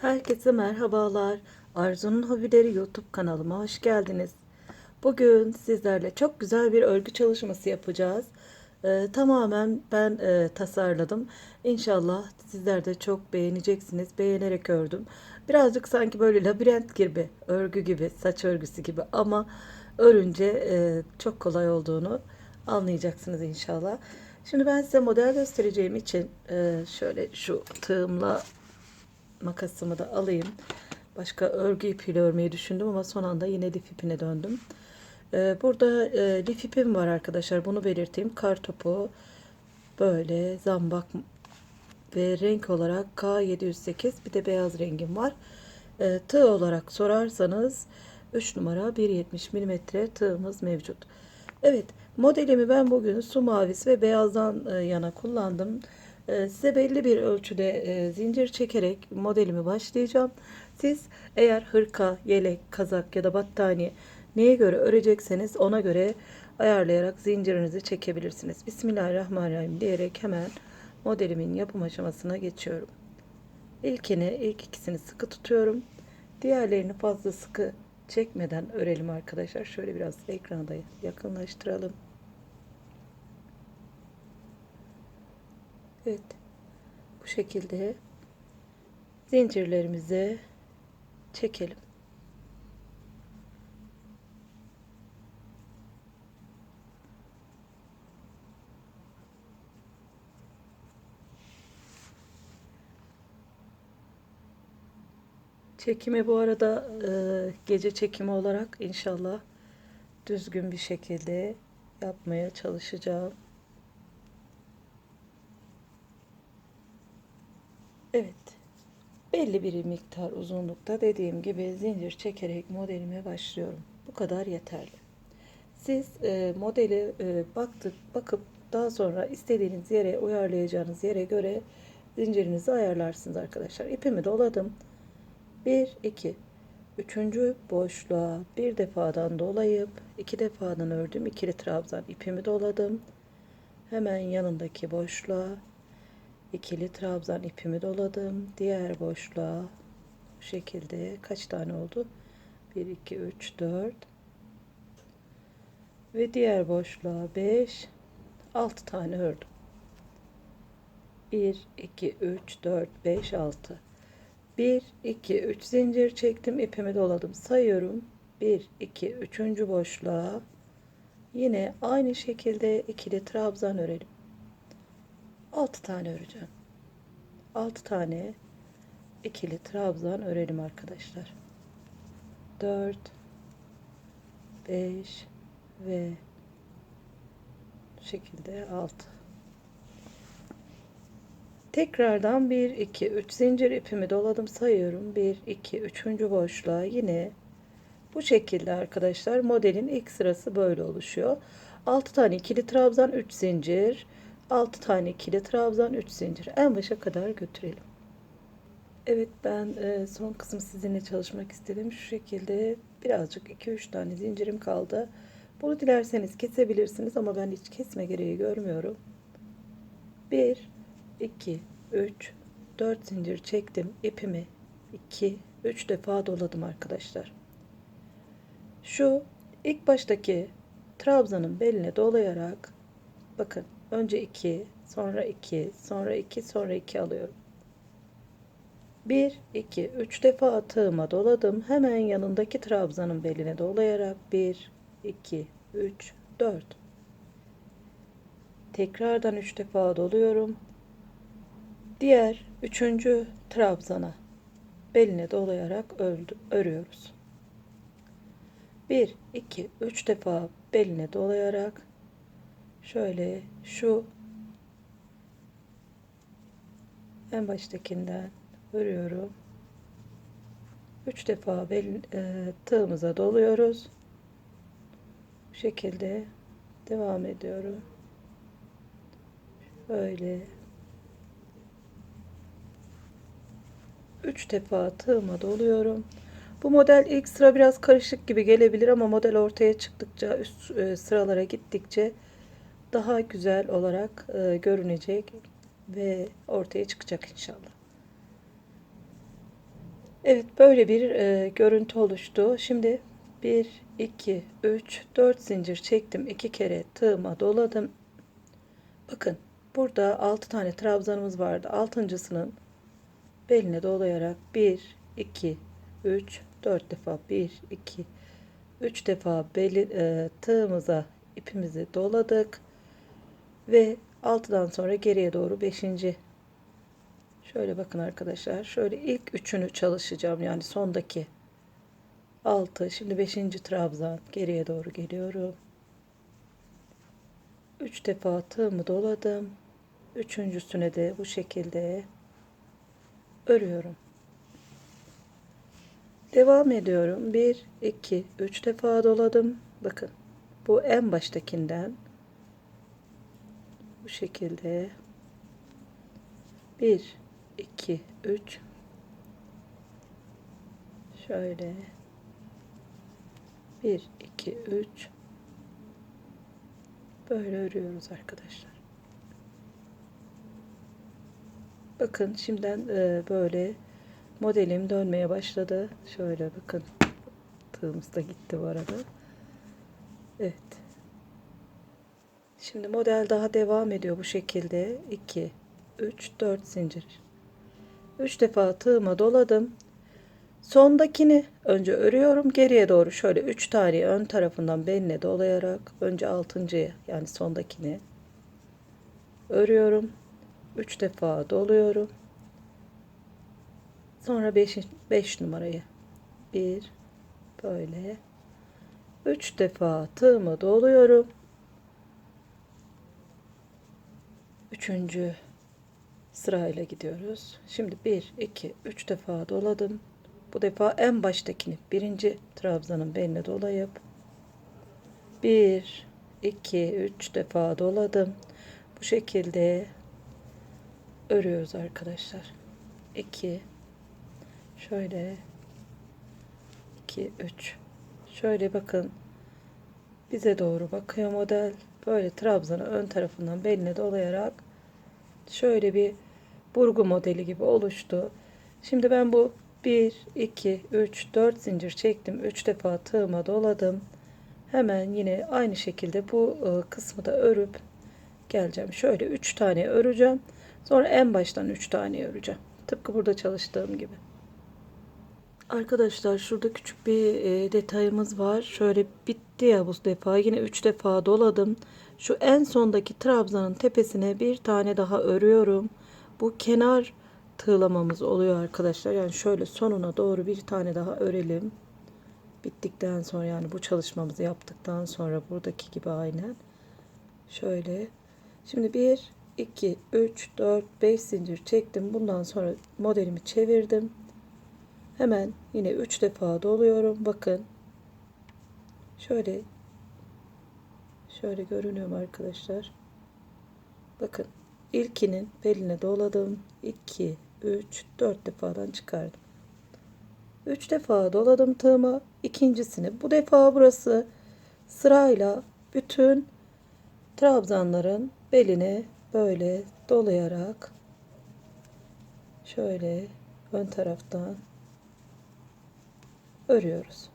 Herkese merhabalar. Arzu'nun Hobileri YouTube kanalıma hoş geldiniz. Bugün sizlerle çok güzel bir örgü çalışması yapacağız. Ee, tamamen ben e, tasarladım. İnşallah sizler de çok beğeneceksiniz. Beğenerek ördüm. Birazcık sanki böyle labirent gibi, örgü gibi, saç örgüsü gibi ama örünce e, çok kolay olduğunu anlayacaksınız inşallah. Şimdi ben size model göstereceğim için e, şöyle şu tığımla makasımı da alayım. Başka örgü ipiyle örmeyi düşündüm ama son anda yine lif ipine döndüm. Ee, burada e, lif ipim var arkadaşlar. Bunu belirteyim. Kar topu böyle zambak ve renk olarak K708 bir de beyaz rengim var. Ee, tığ olarak sorarsanız 3 numara 1.70 mm tığımız mevcut. Evet modelimi ben bugün su mavisi ve beyazdan e, yana kullandım. Ee, size belli bir ölçüde e, zincir çekerek modelimi başlayacağım. Siz eğer hırka, yelek, kazak ya da battaniye neye göre örecekseniz ona göre ayarlayarak zincirinizi çekebilirsiniz. Bismillahirrahmanirrahim diyerek hemen modelimin yapım aşamasına geçiyorum. İlkini, ilk ikisini sıkı tutuyorum. Diğerlerini fazla sıkı çekmeden örelim arkadaşlar. Şöyle biraz ekranda yakınlaştıralım. Evet. Bu şekilde zincirlerimizi çekelim. Çekimi bu arada e, gece çekimi olarak inşallah düzgün bir şekilde yapmaya çalışacağım. Evet. Belli bir miktar uzunlukta dediğim gibi zincir çekerek modelime başlıyorum. Bu kadar yeterli. Siz e, modeli e, baktık bakıp daha sonra istediğiniz yere uyarlayacağınız yere göre zincirinizi ayarlarsınız arkadaşlar. İpimi doladım. 1 2 Üçüncü boşluğa bir defadan dolayıp iki defadan ördüm. ikili trabzan ipimi doladım. Hemen yanındaki boşluğa ikili trabzan ipimi doladım. Diğer boşluğa bu şekilde kaç tane oldu? 1 2 3 4 ve diğer boşluğa 5 6 tane ördüm. 1 2 3 4 5 6 1 2 3 zincir çektim ipimi doladım sayıyorum 1 2 3. boşluğa yine aynı şekilde ikili trabzan örelim 6 tane öreceğim. 6 tane ikili trabzan örelim arkadaşlar. 4 5 ve şekilde 6 tekrardan 1 2 3 zincir ipimi doladım sayıyorum. 1 2 3. boşluğa yine bu şekilde arkadaşlar. Modelin ilk sırası böyle oluşuyor. 6 tane ikili trabzan 3 zincir 6 tane ikili trabzan 3 zincir. En başa kadar götürelim. Evet ben e, son kısım sizinle çalışmak istedim. Şu şekilde birazcık 2-3 tane zincirim kaldı. Bunu dilerseniz kesebilirsiniz ama ben hiç kesme gereği görmüyorum. 1 2 3 4 zincir çektim. İpimi 2 3 defa doladım arkadaşlar. Şu ilk baştaki trabzanın beline dolayarak bakın önce 2 sonra 2 sonra 2 sonra 2 alıyorum. 1 2 3 defa tığıma doladım. Hemen yanındaki trabzanın beline dolayarak 1 2 3 4 tekrardan 3 defa doluyorum. Diğer üçüncü trabzana beline dolayarak örüyoruz. 1 2 3 defa beline dolayarak şöyle şu. En baştakinden örüyorum. 3 defa bel, e, tığımıza doluyoruz. Bu şekilde devam ediyorum. Böyle. 3 defa tığıma doluyorum. Bu model ilk sıra biraz karışık gibi gelebilir ama model ortaya çıktıkça üst e, sıralara gittikçe daha güzel olarak e, görünecek ve ortaya çıkacak inşallah. Evet böyle bir e, görüntü oluştu. Şimdi 1, 2, 3, 4 zincir çektim. 2 kere tığıma doladım. Bakın burada 6 tane trabzanımız vardı. Altıncısının beline dolayarak 1, 2, 3, 4 defa 1, 2, 3 defa beli, e, tığımıza ipimizi doladık. Ve 6'dan sonra geriye doğru 5. Şöyle bakın arkadaşlar. Şöyle ilk üçünü çalışacağım. Yani sondaki 6. Şimdi 5. trabzan. Geriye doğru geliyorum. 3 defa tığımı doladım. Üçüncüsüne de bu şekilde örüyorum. Devam ediyorum. 1, 2, 3 defa doladım. Bakın. Bu en baştakinden bu şekilde 1 2 3 şöyle 1 2 3 böyle örüyoruz arkadaşlar. Bakın şimdiden e, böyle modelim dönmeye başladı. Şöyle bakın. Tığımız da gitti bu arada. Evet. Şimdi model daha devam ediyor bu şekilde. 2 3 4 zincir. 3 defa tığıma doladım. Sondakini önce örüyorum. Geriye doğru şöyle 3 tane ön tarafından beline dolayarak önce 6.'yı yani sondakini örüyorum. 3 defa doluyorum. Sonra 5 5 numarayı 1 böyle 3 defa tığımı doluyorum. Üçüncü sırayla gidiyoruz. Şimdi 1, 2, 3 defa doladım. Bu defa en baştakini birinci trabzanın beline dolayıp 1, 2, 3 defa doladım. Bu şekilde örüyoruz arkadaşlar. 2 şöyle 2 3 şöyle bakın bize doğru bakıyor model böyle trabzanı ön tarafından beline dolayarak şöyle bir burgu modeli gibi oluştu. Şimdi ben bu 1, 2, 3, 4 zincir çektim. 3 defa tığıma doladım. Hemen yine aynı şekilde bu e, kısmı da örüp geleceğim. Şöyle 3 tane öreceğim. Sonra en baştan 3 tane öreceğim. Tıpkı burada çalıştığım gibi. Arkadaşlar şurada küçük bir e, detayımız var. Şöyle bitti ya bu defa. Yine 3 defa doladım. Şu en sondaki trabzanın tepesine bir tane daha örüyorum. Bu kenar tığlamamız oluyor arkadaşlar. Yani şöyle sonuna doğru bir tane daha örelim. Bittikten sonra yani bu çalışmamızı yaptıktan sonra buradaki gibi aynen. Şöyle. Şimdi 1, 2, 3, 4, 5 zincir çektim. Bundan sonra modelimi çevirdim. Hemen yine 3 defa doluyorum. Bakın. Şöyle şöyle görünüyor arkadaşlar? Bakın. İlkinin beline doladım. 2 3 4 defadan çıkardım. 3 defa doladım tığıma. İkincisini bu defa burası sırayla bütün trabzanların beline böyle dolayarak şöyle ön taraftan örüyoruz.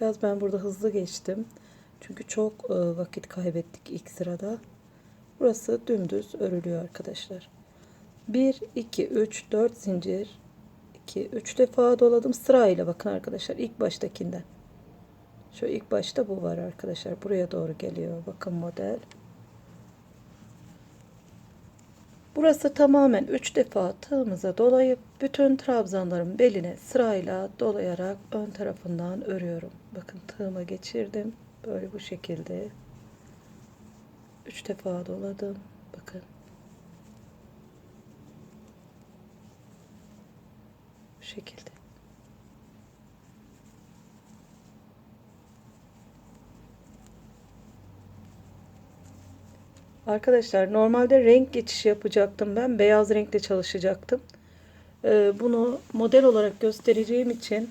Biraz ben burada hızlı geçtim. Çünkü çok e, vakit kaybettik ilk sırada. Burası dümdüz örülüyor arkadaşlar. 1 2 3 4 zincir 2 3 defa doladım sırayla bakın arkadaşlar ilk baştakinden. Şu ilk başta bu var arkadaşlar. Buraya doğru geliyor. Bakın model. Burası tamamen 3 defa tığımıza dolayıp bütün trabzanların beline sırayla dolayarak ön tarafından örüyorum. Bakın tığıma geçirdim. Böyle bu şekilde. 3 defa doladım. Bakın. Bu şekilde. Arkadaşlar normalde renk geçişi yapacaktım ben. Beyaz renkle çalışacaktım. Ee, bunu model olarak göstereceğim için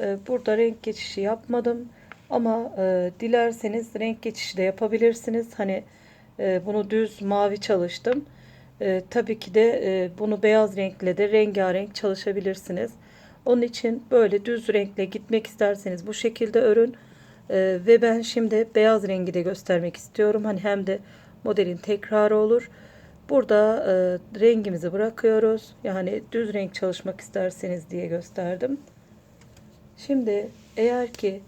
e, burada renk geçişi yapmadım. Ama e, dilerseniz renk geçişi de yapabilirsiniz. Hani e, bunu düz mavi çalıştım. E, tabii ki de e, bunu beyaz renkle de rengarenk çalışabilirsiniz. Onun için böyle düz renkle gitmek isterseniz bu şekilde örün. E, ve ben şimdi beyaz rengi de göstermek istiyorum. Hani hem de modelin tekrarı olur. Burada e, rengimizi bırakıyoruz. Yani düz renk çalışmak isterseniz diye gösterdim. Şimdi eğer ki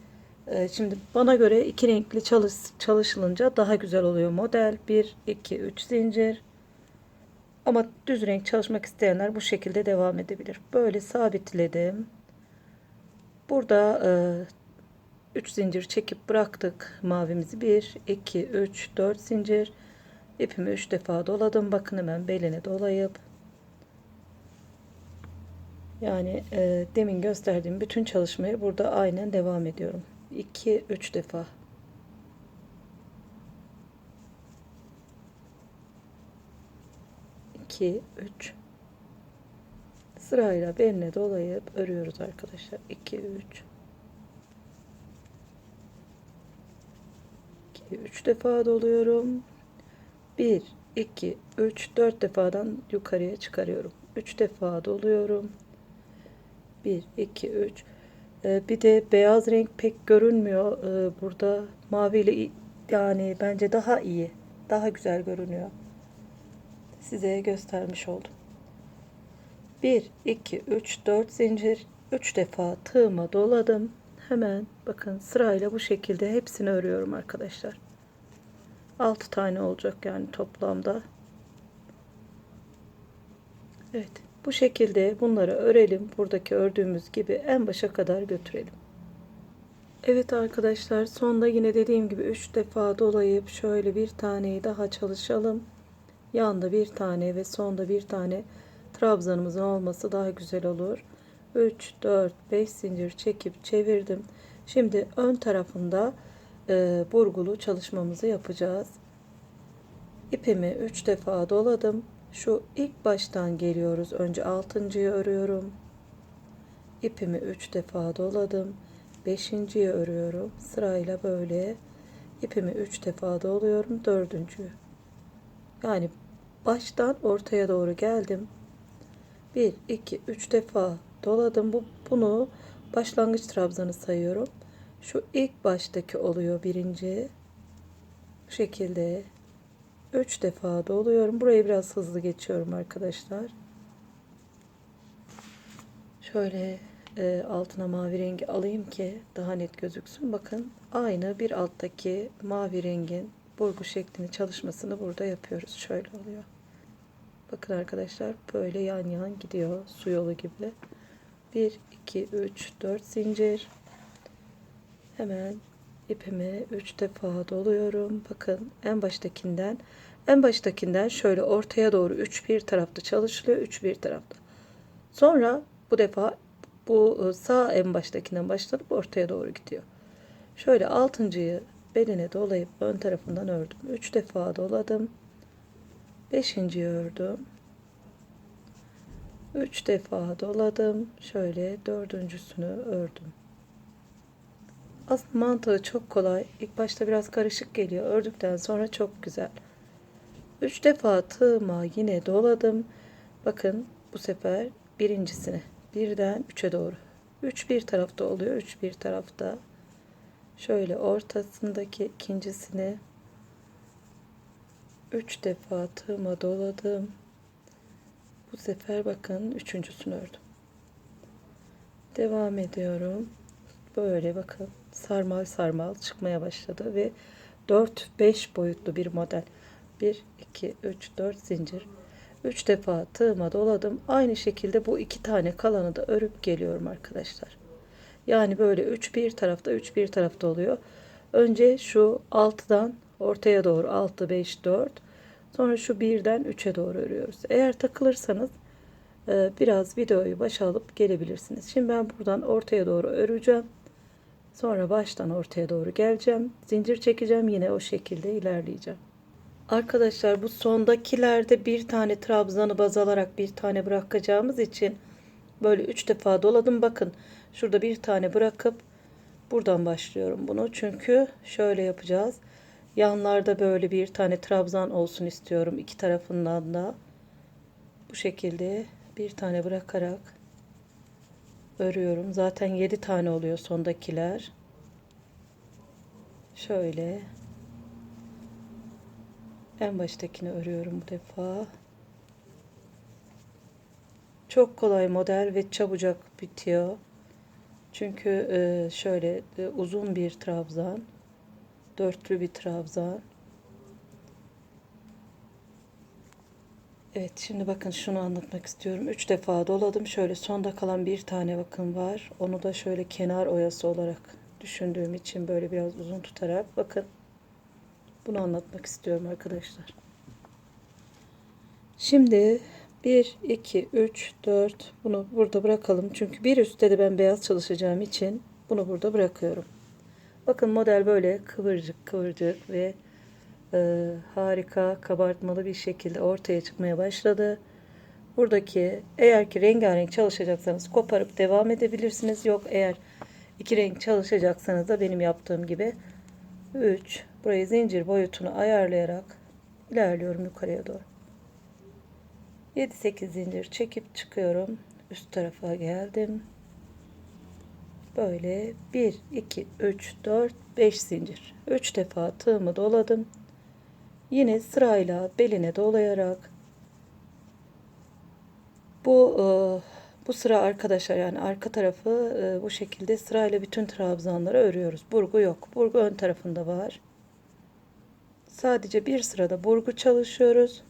e, şimdi bana göre iki renkli çalış, çalışılınca daha güzel oluyor model. 1, 2, 3 zincir. Ama düz renk çalışmak isteyenler bu şekilde devam edebilir. Böyle sabitledim. Burada 3 zincir çekip bıraktık mavimizi. 1, 2, 3, 4 zincir. İpimi 3 defa doladım. Bakın hemen beline dolayıp yani e, demin gösterdiğim bütün çalışmayı burada aynen devam ediyorum. 2 3 defa. İki, üç. Sırayla beline dolayıp örüyoruz arkadaşlar. 2 3 3 defa doluyorum. 1 2 3 4 defadan yukarıya çıkarıyorum. 3 defa doluyorum. 1 2 3 bir de beyaz renk pek görünmüyor ee, burada mavi ile yani bence daha iyi daha güzel görünüyor size göstermiş oldum 1 2 3 4 zincir 3 defa tığıma doladım hemen bakın sırayla bu şekilde hepsini örüyorum arkadaşlar 6 tane olacak yani toplamda Evet bu şekilde bunları örelim. Buradaki ördüğümüz gibi en başa kadar götürelim. Evet arkadaşlar sonda yine dediğim gibi 3 defa dolayıp şöyle bir taneyi daha çalışalım. Yanda bir tane ve sonda bir tane trabzanımızın olması daha güzel olur. 3, 4, 5 zincir çekip çevirdim. Şimdi ön tarafında e, burgulu çalışmamızı yapacağız. İpimi 3 defa doladım. Şu ilk baştan geliyoruz. Önce altıncıyı örüyorum. İpimi 3 defa doladım. Beşinciyi örüyorum. Sırayla böyle ipimi 3 defa doluyorum. Dördüncüyü. Yani baştan ortaya doğru geldim. 1, 2, 3 defa doladım. Bu, bunu başlangıç trabzanı sayıyorum. Şu ilk baştaki oluyor birinci. Bu şekilde 3 defa doluyorum. Burayı biraz hızlı geçiyorum arkadaşlar. Şöyle e, altına mavi rengi alayım ki daha net gözüksün. Bakın aynı bir alttaki mavi rengin burgu şeklini çalışmasını burada yapıyoruz. Şöyle oluyor. Bakın arkadaşlar böyle yan yan gidiyor su yolu gibi. 1, 2, 3, 4 zincir. Hemen ipimi 3 defa doluyorum. Bakın en baştakinden en baştakinden şöyle ortaya doğru 3 bir tarafta çalışılıyor. 3 bir tarafta. Sonra bu defa bu e, sağ en baştakinden başlanıp ortaya doğru gidiyor. Şöyle altıncıyı beline dolayıp ön tarafından ördüm. 3 defa doladım. Beşinciyi ördüm. 3 defa doladım. Şöyle dördüncüsünü ördüm. Aslında mantığı çok kolay. İlk başta biraz karışık geliyor. Ördükten sonra çok güzel. 3 defa tığıma yine doladım. Bakın bu sefer birincisini birden 3'e doğru. 3 bir tarafta oluyor. 3 bir tarafta. Şöyle ortasındaki ikincisini 3 defa tığıma doladım. Bu sefer bakın üçüncüsünü ördüm. Devam ediyorum. Böyle bakın sarmal sarmal çıkmaya başladı ve 4-5 boyutlu bir model. 1, 2, 3, 4 zincir. 3 defa tığıma doladım. Aynı şekilde bu iki tane kalanı da örüp geliyorum arkadaşlar. Yani böyle 3 bir tarafta 3 bir tarafta oluyor. Önce şu 6'dan ortaya doğru 6, 5, 4. Sonra şu birden 3'e doğru örüyoruz. Eğer takılırsanız e, biraz videoyu başa alıp gelebilirsiniz. Şimdi ben buradan ortaya doğru öreceğim. Sonra baştan ortaya doğru geleceğim. Zincir çekeceğim. Yine o şekilde ilerleyeceğim. Arkadaşlar bu sondakilerde bir tane trabzanı baz alarak bir tane bırakacağımız için böyle üç defa doladım. Bakın şurada bir tane bırakıp buradan başlıyorum bunu. Çünkü şöyle yapacağız. Yanlarda böyle bir tane trabzan olsun istiyorum iki tarafından da. bu şekilde bir tane bırakarak örüyorum. Zaten 7 tane oluyor sondakiler. Şöyle en baştakini örüyorum bu defa. Çok kolay model ve çabucak bitiyor. Çünkü e, şöyle e, uzun bir trabzan, dörtlü bir trabzan. Evet şimdi bakın şunu anlatmak istiyorum. Üç defa doladım. Şöyle sonda kalan bir tane bakın var. Onu da şöyle kenar oyası olarak düşündüğüm için böyle biraz uzun tutarak bakın bunu anlatmak istiyorum arkadaşlar. Şimdi 1, 2, 3, 4 bunu burada bırakalım. Çünkü bir üstte de ben beyaz çalışacağım için bunu burada bırakıyorum. Bakın model böyle kıvırcık kıvırcık ve e, harika kabartmalı bir şekilde ortaya çıkmaya başladı. Buradaki eğer ki rengarenk çalışacaksanız koparıp devam edebilirsiniz. Yok eğer iki renk çalışacaksanız da benim yaptığım gibi 3 burayı zincir boyutunu ayarlayarak ilerliyorum yukarıya doğru. 7-8 zincir çekip çıkıyorum. Üst tarafa geldim. Böyle 1, 2, 3, 4, 5 zincir. 3 defa tığımı doladım. Yine sırayla beline dolayarak bu e, bu sıra arkadaşlar yani arka tarafı e, bu şekilde sırayla bütün trabzanları örüyoruz. Burgu yok. Burgu ön tarafında var. Sadece bir sırada burgu çalışıyoruz.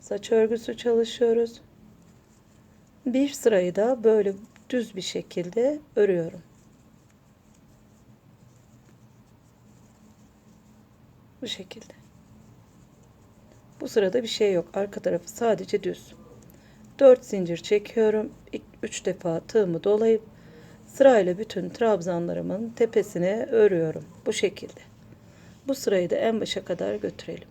Saç örgüsü çalışıyoruz. Bir sırayı da böyle düz bir şekilde örüyorum. Bu şekilde. Bu sırada bir şey yok. Arka tarafı sadece düz. 4 zincir çekiyorum. 3 defa tığımı dolayıp sırayla bütün trabzanlarımın tepesine örüyorum. Bu şekilde. Bu sırayı da en başa kadar götürelim.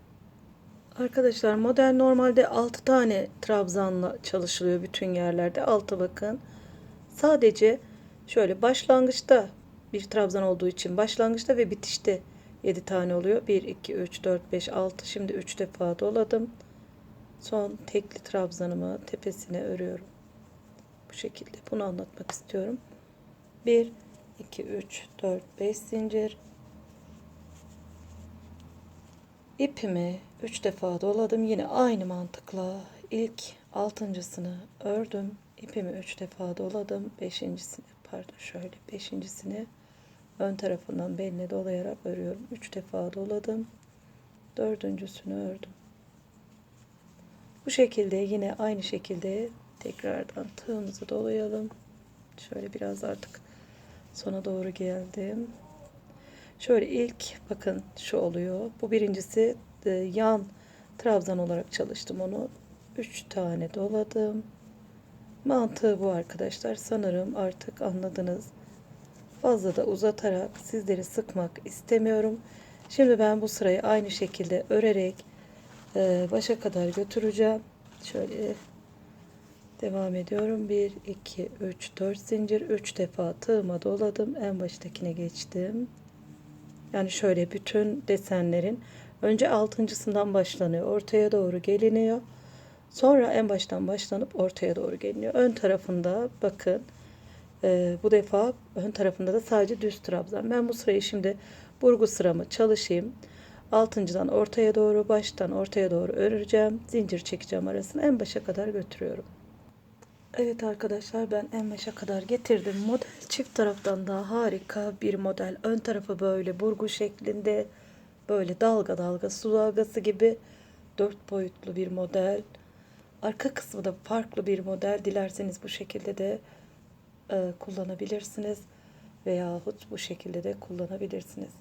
Arkadaşlar model normalde 6 tane trabzanla çalışılıyor bütün yerlerde. 6 bakın. Sadece şöyle başlangıçta bir trabzan olduğu için başlangıçta ve bitişte 7 tane oluyor. 1, 2, 3, 4, 5, 6. Şimdi 3 defa doladım. Son tekli trabzanımı tepesine örüyorum. Bu şekilde. Bunu anlatmak istiyorum. 1, 2, 3, 4, 5 zincir. İpimi 3 defa doladım. Yine aynı mantıkla ilk altıncısını ördüm. İpimi 3 defa doladım. Beşincisini pardon şöyle beşincisini ön tarafından beline dolayarak örüyorum. 3 defa doladım. Dördüncüsünü ördüm. Bu şekilde yine aynı şekilde tekrardan tığımızı dolayalım. Şöyle biraz artık sona doğru geldim. Şöyle ilk bakın şu oluyor. Bu birincisi e, yan trabzan olarak çalıştım onu. 3 tane doladım. Mantığı bu arkadaşlar. Sanırım artık anladınız. Fazla da uzatarak sizleri sıkmak istemiyorum. Şimdi ben bu sırayı aynı şekilde örerek e, başa kadar götüreceğim. Şöyle devam ediyorum. 1, 2, 3, 4 zincir. 3 defa tığıma doladım. En baştakine geçtim. Yani şöyle bütün desenlerin önce altıncısından başlanıyor. Ortaya doğru geliniyor. Sonra en baştan başlanıp ortaya doğru geliniyor. Ön tarafında bakın e, bu defa ön tarafında da sadece düz trabzan. Ben bu sırayı şimdi burgu sıramı çalışayım. Altıncıdan ortaya doğru baştan ortaya doğru öreceğim. Zincir çekeceğim arasını en başa kadar götürüyorum. Evet arkadaşlar ben en başa kadar getirdim. Model çift taraftan daha harika bir model. Ön tarafı böyle burgu şeklinde böyle dalga dalga su dalgası gibi dört boyutlu bir model. Arka kısmı da farklı bir model. Dilerseniz bu şekilde de e, kullanabilirsiniz. Veyahut bu şekilde de kullanabilirsiniz.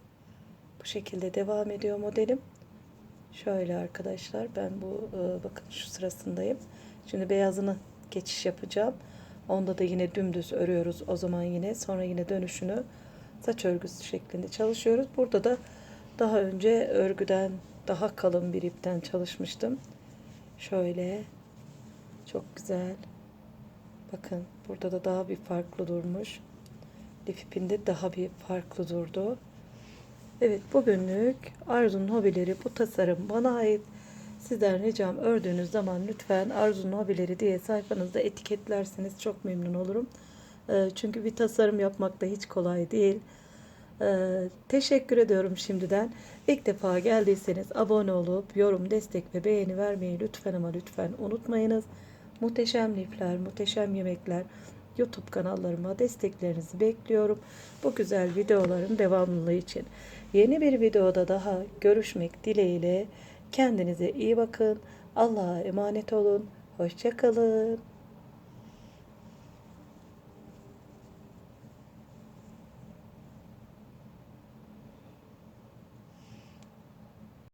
Bu şekilde devam ediyor modelim. Şöyle arkadaşlar ben bu e, bakın şu sırasındayım. Şimdi beyazını geçiş yapacağım. Onda da yine dümdüz örüyoruz. O zaman yine sonra yine dönüşünü saç örgüsü şeklinde çalışıyoruz. Burada da daha önce örgüden daha kalın bir ipten çalışmıştım. Şöyle çok güzel. Bakın burada da daha bir farklı durmuş. Lif daha bir farklı durdu. Evet bugünlük Arzu'nun hobileri bu tasarım bana ait. Sizden ricam ördüğünüz zaman lütfen Arzu'nun hobileri diye sayfanızda etiketlerseniz çok memnun olurum. Ee, Çünkü bir tasarım yapmak da hiç kolay değil. Ee, teşekkür ediyorum şimdiden. İlk defa geldiyseniz abone olup yorum, destek ve beğeni vermeyi lütfen ama lütfen unutmayınız. Muhteşem lifler, muhteşem yemekler YouTube kanallarıma desteklerinizi bekliyorum. Bu güzel videoların devamlılığı için. Yeni bir videoda daha görüşmek dileğiyle kendinize iyi bakın. Allah'a emanet olun. Hoşçakalın.